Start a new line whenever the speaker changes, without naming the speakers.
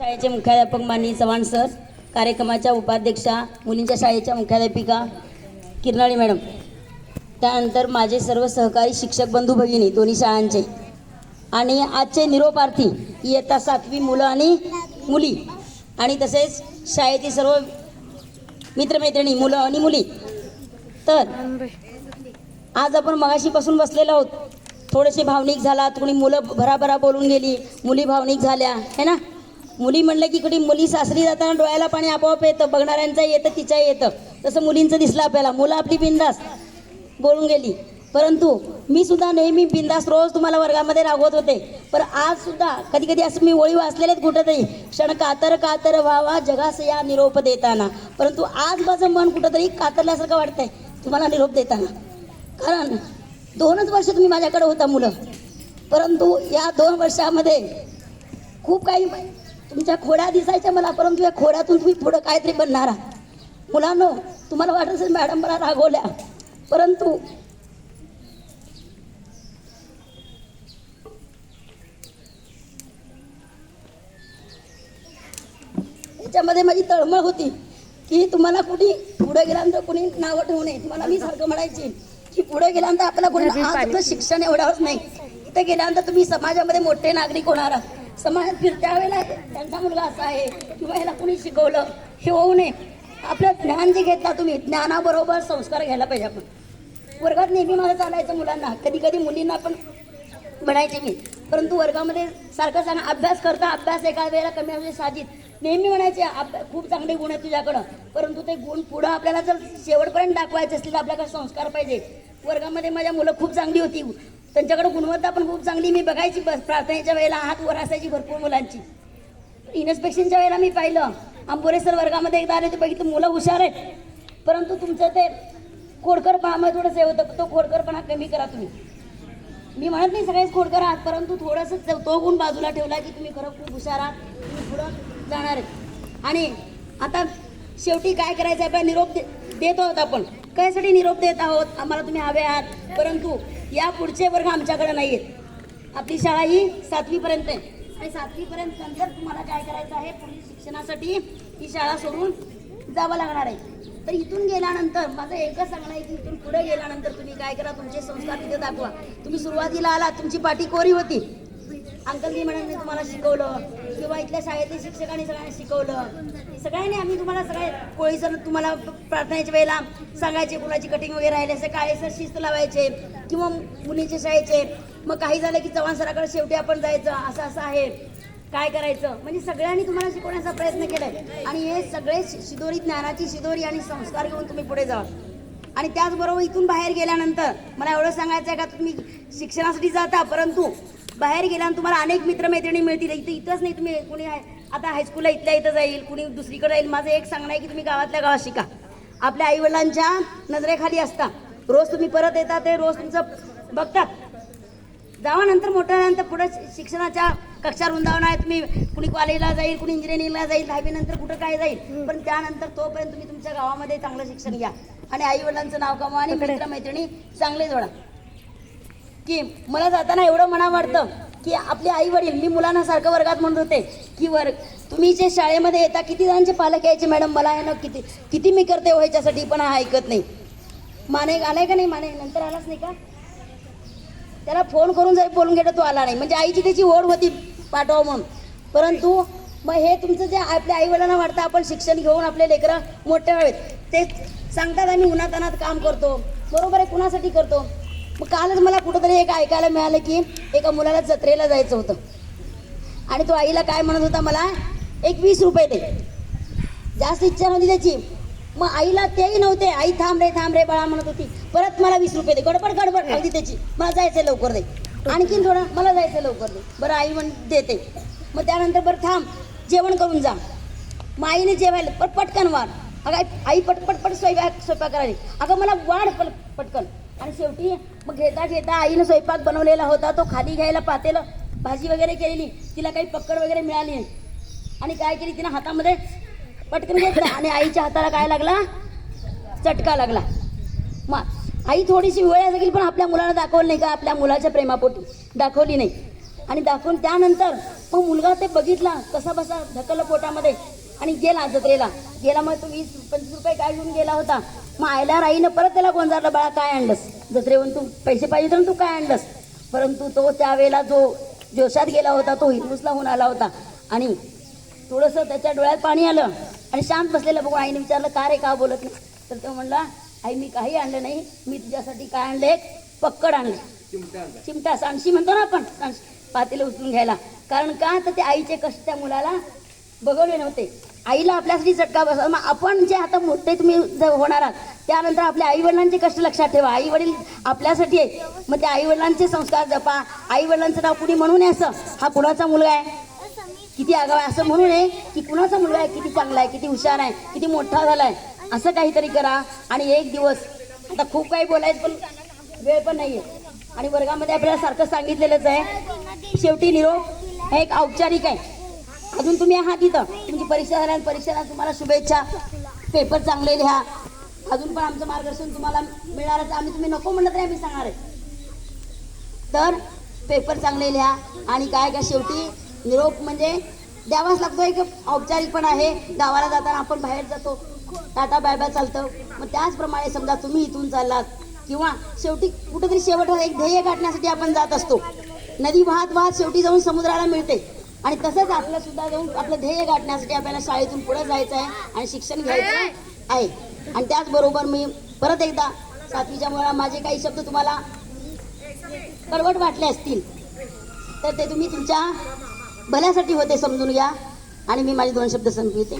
शाळेचे मुख्याध्यापक माननीय चव्हाण सर कार्यक्रमाच्या उपाध्यक्षा मुलींच्या शाळेच्या मुख्याध्यापिका किरणाळी मॅडम. त्यानंतर माझे सर्व सहकारी शिक्षक बंधू भगिनी दोन्ही शाळांचे. आणि आजचे निरोपार्थी इयत्ता सातवी मुलं आणि मुली. आणि तसेच शाळेतील सर्व मित्रमैत्रिणी मुलं आणि मुली. तर आज आपण मगाशीपासून बसलेलो आहोत. थोडेसे भावनिक झालात कोणी मुलं भराभरा बोलून गेली मुली भावनिक झाल्या है ना? मुली म्हणलं की कधी मुली सासरी जाताना डोळ्याला पाणी आपोआप येतं बघणाऱ्यांचं येतं तिच्या येतं. तसं मुलींचं दिसलं आपल्याला. मुलं आपली बिंदास बोलून गेली. परंतु मी सुद्धा नेहमी बिंदास रोज तुम्हाला वर्गामध्ये रागवत होते. पण आज सुद्धा कधी कधी असं मी ओळी वाचलेलेच कुठंतरी. क्षण कातर कातर व्हावा जगास या निरोप देताना. परंतु आज माझं मन कुठंतरी कातरल्यासारखं वाटतंय तुम्हाला निरोप देताना. कारण दोनच वर्ष तुम्ही माझ्याकडे होता मुलं. परंतु या दोन वर्षामध्ये खूप काही तुमच्या खोड्या दिसायच्या मला परंतु या खोड्यातून तुम्ही पुढं काहीतरी बनणार आहात. मुलांनो तुम्हाला वाटत असेल मॅडम मला रागवल्या परंतु याच्यामध्ये माझी तळमळ होती की तुम्हाला कुणी पुढे गेल्यानंतर कुणी नावं ठेवू नये. तुम्हाला मी सारखं म्हणायची की पुढे गेल्यानंतर आपल्याला कोणी शिक्षण एवढंच नाही. इथे गेल्यानंतर तुम्ही समाजामध्ये मोठे नागरिक होणार आहात. समाजात फिरत्या वेळेला त्यांचा मुलगा असा आहे किंवा ह्याला कुणी शिकवलं? हे होऊ नये. आपलं ज्ञान जे घेतला तुम्ही ज्ञानाबरोबर संस्कार घ्यायला पाहिजे आपण. वर्गात नेहमी मला चालायचं मुलांना. कधी कधी मुलींना पण म्हणायचे मी. परंतु वर्गामध्ये सारखं सांगा अभ्यास करता अभ्यास एका वेळेला कमी म्हणजे साजित नेहमी म्हणायचे आप खूप चांगले गुण आहेत तुझ्याकडं. परंतु ते गुण पुढं आपल्याला जर शेवटपर्यंत दाखवायचे असतील तर आपल्याकडे संस्कार पाहिजे. वर्गामध्ये माझ्या मुलं खूप चांगली होती. त्यांच्याकडे गुणवत्ता पण खूप चांगली. मी बघायची बस प्रार्थनेच्या वेळेला हात वर असायची भरपूर मुलांची. इन्स्पेक्शनच्या वेळेला मी पाहिलं. आंबोरे सर वर्गामध्ये एकदा आले ते बघितलं मुलं हुशार आहेत. परंतु तुमचं ते खोडकरपणामुळे थोडंसं हे होतं. तो खोडकरपणा कमी करा तुम्ही. मी म्हणत नाही सगळेच खोडकर आहात परंतु थोडंसं तो- गुण बाजूला ठेवला की तुम्ही खरं खूप हुशार आहात. तुम्ही पुढं जाणार आहेत. आणि आता शेवटी काय करायचं? आहे आपला निरोप दे- देत आहोत आपण. कशासाठी निरोप देत आहोत? आम्हाला तुम्ही हवे आहात. परंतु या पुढचे वर्ग आमच्याकडे नाही आहेत आपली शाळा ही सातवीपर्यंत आहे. आणि सातवीपर्यंत नंतर तुम्हाला काय करायचं आहे पुढील शिक्षणासाठी ही शाळा सोडून जावं लागणार आहे. तर इथून गेल्यानंतर माझं एकच सांगणं आहे की इथून पुढे गेल्यानंतर तुम्ही काय करा तुमचे संस्कार तिथे दाखवा. तुम्ही सुरुवातीला आलात तुमची पाठी कोरी होती. अंकलजी मॅडमने तुम्हाला शिकवलं किंवा इथल्या शाळेतल्या शिक्षकांनी सगळ्यांना शिकवलं. सगळ्यांनी आम्ही तुम्हाला सगळे कोळी सर तुम्हाला प्रार्थनेच्या वेळेला सांगायचे कुणाची कटिंग वगैरे राहिले असे काळे सर शिस्त लावायचे किंवा मुलीचे शाळेचे. मग काही झालं की चव्हाण सराकडे शेवटी आपण जायचं असं असं आहे. काय करायचं? म्हणजे सगळ्यांनी तुम्हाला शिकवण्याचा प्रयत्न केलाय. आणि हे सगळे शिदोरी ज्ञानाची शिदोरी आणि संस्कार घेऊन तुम्ही पुढे जा. आणि त्याचबरोबर इथून बाहेर गेल्यानंतर मला एवढं सांगायचं आहे का तुम्ही शिक्षणासाठी जाता परंतु बाहेर गेल्यानंतर तुम्हाला अनेक मित्रमैत्रिणी मिळतील. इथं इथंच नाही तुम्ही कुणी आता हायस्कूलला इथल्या इथं जाईल कुणी दुसरीकडे जाईल. माझं एक सांगणं आहे की तुम्ही गावातल्या गावात शिका. आपल्या आईवडिलांच्या नजरेखाली असता. रोज तुम्ही परत येता ते रोज तुमचं बघतात. जावा नंतर मोठं झाल्यानंतर पुढे शिक्षणाच्या कक्षा रुंदावणार आहे तुम्ही कुणी कॉलेजला जाईल कुणी इंजिनिअरिंगला जाईल दहावी नंतर कुठं काय जाईल. पण त्यानंतर तोपर्यंत तुम्ही तुमच्या गावामध्ये चांगलं शिक्षण घ्या. आणि आई वडिलांचं नाव कमवा आणि मित्र मैत्रिणी चांगले जोडा. की मला जाताना एवढं मना वाटतं की आपले आई वडील मी मुलांना सारखं वर्गात म्हणत होते की वर्ग तुम्ही जे शाळेमध्ये येता किती जणांचे पालक यायचे मॅडम मला आहे ना किती किती मी करते हो ह्याच्यासाठी पण हा ऐकत नाही. माने आलाय का नाही माने? नंतर आलाच नाही का? त्याला फोन करून जरी बोलून गेलं तो आला नाही. म्हणजे आईची त्याची ओढ होती पाठवा म्हणून. परंतु मग हे तुमचं जे आपल्या आईवडिलांना वाटतं आपण शिक्षण घेऊन आपले लेकरं मोठे व्हावेत ते सांगतात आम्ही उन्हातानात काम करतो. बरोबर आहे कुणासाठी करतो? मग कालच मला कुठंतरी एक ऐकायला मिळालं की एका मुलाला जत्रेला जायचं होतं. आणि तो आईला काय म्हणत होता मला एक वीस रुपये दे. जास्त इच्छा नव्हती त्याची. मग आईला तेही नव्हते. आई थांब रे थांब रे बाळा म्हणत होती. परत मला वीस रुपये दे. गडबड गडबड नव्हती त्याची. मला जायचं लवकर दे. आणखीन थोडं मला जायचं लवकर दे. बरं आई म्हण देते. मग त्यानंतर बरं थांब जेवण करून जा. मग आईने जेवायला पण पटकन वाढ. अगं आई पटपट पट स्वयंपाक स्वयंपाक करायची अगं मला वाढ पट पटकन. आणि शेवटी मग घेता घेता आईनं स्वयंपाक बनवलेला होता तो खाली घ्यायला पातेलं भाजी वगैरे केलेली तिला काही पक्कड वगैरे मिळाली नाही. आणि काय केली तिनं हातामध्ये पटकन घेतलं आणि आईच्या हाताला काय लागला? चटका लागला. मग आई थोडीशी वेळ गेली पण आपल्या मुलाला दाखवलं नाही का? आपल्या मुलाच्या प्रेमापोटी दाखवली नाही. आणि दाखवून त्यानंतर मग मुलगा ते बघितला कसा बसा ढकललं पोटामध्ये. आणि गेला जत्रेला. गेला मग तो वीस पंचवीस रुपये काय घेऊन गेला होता? मग आयला राईनं परत त्याला गोंजारला बाळा काय आणलंस? जत्रेवरून तू पैसे पाहिजे तर तू काय आणलंस? परंतु तो त्यावेळेला जो जोशात गेला होता तो हिरमुसला होऊन आला होता. आणि थोडंसं त्याच्या डोळ्यात पाणी आलं आणि शांत बसलेलं बघून आईने विचारलं का रे का बोलत नाही? तर तो म्हणला आई मी काही आणलं नाही. मी तुझ्यासाठी काय आणलं? एक पक्कड आणले. चिमटा सांडशी म्हणतो ना आपण सांडशी पातेलं उचलून घ्यायला. कारण का? तर ते आईचे कष्ट त्या मुलाला बघवले नव्हते. आईला आपल्यासाठी चटका बस मग आपण जे आता मोठे तुम्ही जर होणार आहात त्यानंतर आपल्या आई वडिलांचे कष्ट लक्षात ठेवा. आई वडील आपल्यासाठी आहे मग त्या आई वडिलांचे संस्कार जपा. आई वडिलांचं नाव कुणी म्हणू नये असं? हा कुणाचा मुलगा आहे? किती आगाव आहे असं म्हणू नये की कुणाचा मुलगा आहे? किती चांगला आहे? किती हुशार आहे? किती मोठा झालाय? असं काहीतरी करा. आणि एक दिवस आता खूप काही बोलायचं पण वेळ पण नाहीये. आणि वर्गामध्ये आपल्याला सारखं सांगितलेलंच आहे. शेवटी निरोप हे एक औपचारिक आहे. अजून तुम्ही आहात इथं. तुमची परीक्षा झाल्या परीक्षेला तुम्हाला शुभेच्छा. पेपर चांगले लिहा अजून पण आमचं मार्गदर्शन तुम्हाला मिळणारच तर आम्ही तुम्ही नको म्हणलं तरी आम्ही सांगणार आहे. तर पेपर चांगले लिहा. आणि काय का शेवटी निरोप म्हणजे द्यावाच लागतो. एक औपचारिक पण आहे. गावाला जाताना आपण बाहेर जातो. टाटा बाय बाय चालतं. मग त्याचप्रमाणे समजा तुम्ही इथून चाललात किंवा शेवटी कुठेतरी शेवट एक ध्येय गाठण्यासाठी आपण जात असतो. नदी वाहत वाहत शेवटी जाऊन समुद्राला मिळते. आणि तसंच आपलं सुद्धा जाऊन आपलं ध्येय गाठण्यासाठी आपल्याला शाळेतून पुढे जायचं आहे आणि शिक्षण घ्यायचं आहे. आणि त्याचबरोबर मी परत एकदा सातवीच्या मुळा माझे काही शब्द तुम्हाला कडवट वाटले असतील तर ते तुम्ही तुमच्या भल्यासाठी होते समजून घ्या आणि मी माझे दोन शब्द संपविते.